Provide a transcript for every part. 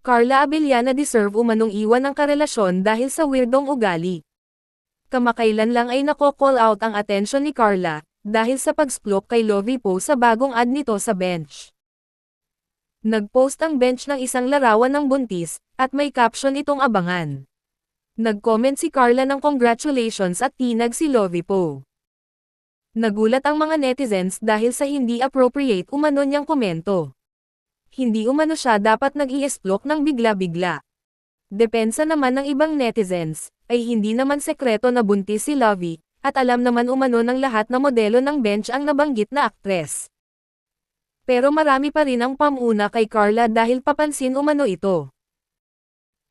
Carla Abellana deserve umanong iwan ng karelasyon dahil sa weirdong ugali. Kamakailan lang ay nako-call out ang atensyon ni Carla, dahil sa pag-splok kay Lovie Poe sa bagong ad nito sa bench. Nag-post ang bench ng isang larawan ng buntis, at may caption itong abangan. Nag-comment si Carla ng congratulations at tinag si Lovie Poe. Nagulat ang mga netizens dahil sa hindi appropriate umano niyang komento. Hindi umano siya dapat nag-i-esplok ng bigla-bigla. Depensa naman ng ibang netizens, ay hindi naman sekreto na buntis si Lovie, at alam naman umano ng lahat na modelo ng bench ang nabanggit na aktres. Pero marami pa rin ang pamuna kay Carla dahil papansin umano ito.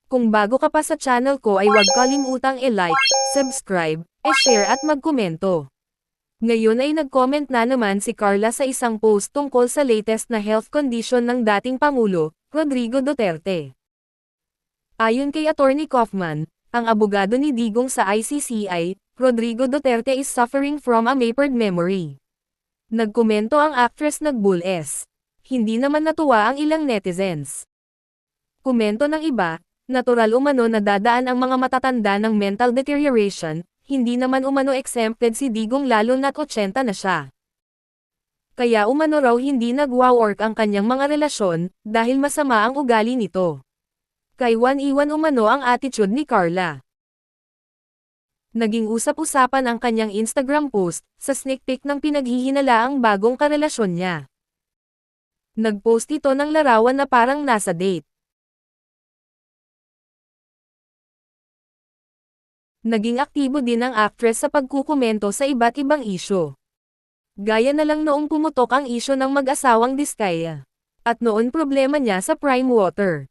Kung bago ka pa sa channel ko ay huwag kalimutang i-like, subscribe, e-share at magkomento. Ngayon ay nag-comment na naman si Carla sa isang post tungkol sa latest na health condition ng dating Pangulo, Rodrigo Duterte. Ayon kay Attorney Kaufman, ang abogado ni Digong sa ICCI, Rodrigo Duterte is suffering from a mapered memory. Nagkomento ang actress nagbull S. Hindi naman natuwa ang ilang netizens. Komento ng iba, natural umano na dadaan ang mga matatanda ng mental deterioration, hindi naman umano exempted si Digong lalo na't 80 na siya. Kaya umano raw hindi nag-wow-work ang kanyang mga relasyon, dahil masama ang ugali nito. Kay Juan iwan umano ang attitude ni Carla. Naging usap-usapan ang kanyang Instagram post, sa sneak peek ng pinaghihinalaang bagong karelasyon niya. Nagpost ito ng larawan na parang nasa date. Naging aktibo din ang actress sa pagkukomento sa iba't ibang isyo. Gaya na lang noong pumutok ang isyo ng mag-asawang Diskaya. At noon problema niya sa prime water.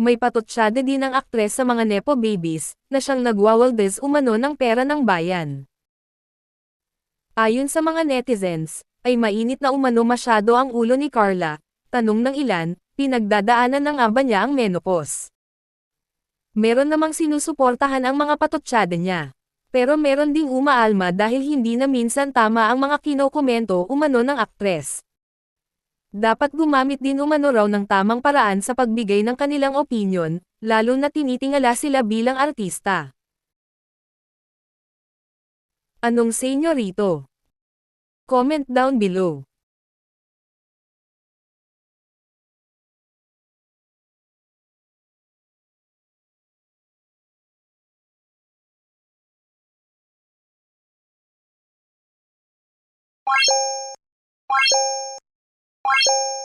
May patotsyade din ang aktres sa mga nepo babies, na siyang nagwawaldes umano ng pera ng bayan. Ayon sa mga netizens, ay mainit na umano masyado ang ulo ni Carla, tanong ng ilan, pinagdadaanan na nga ba niya ang menopause. Meron namang sinusuportahan ang mga patotsyade niya. Pero meron ding umaalma dahil hindi na minsan tama ang mga kinokomento umano ng aktres. Dapat gumamit din umano raw ng tamang paraan sa pagbigay ng kanilang opinion, lalo na tinitingala sila bilang artista. Anong say nyo rito? Comment down below. Thank you.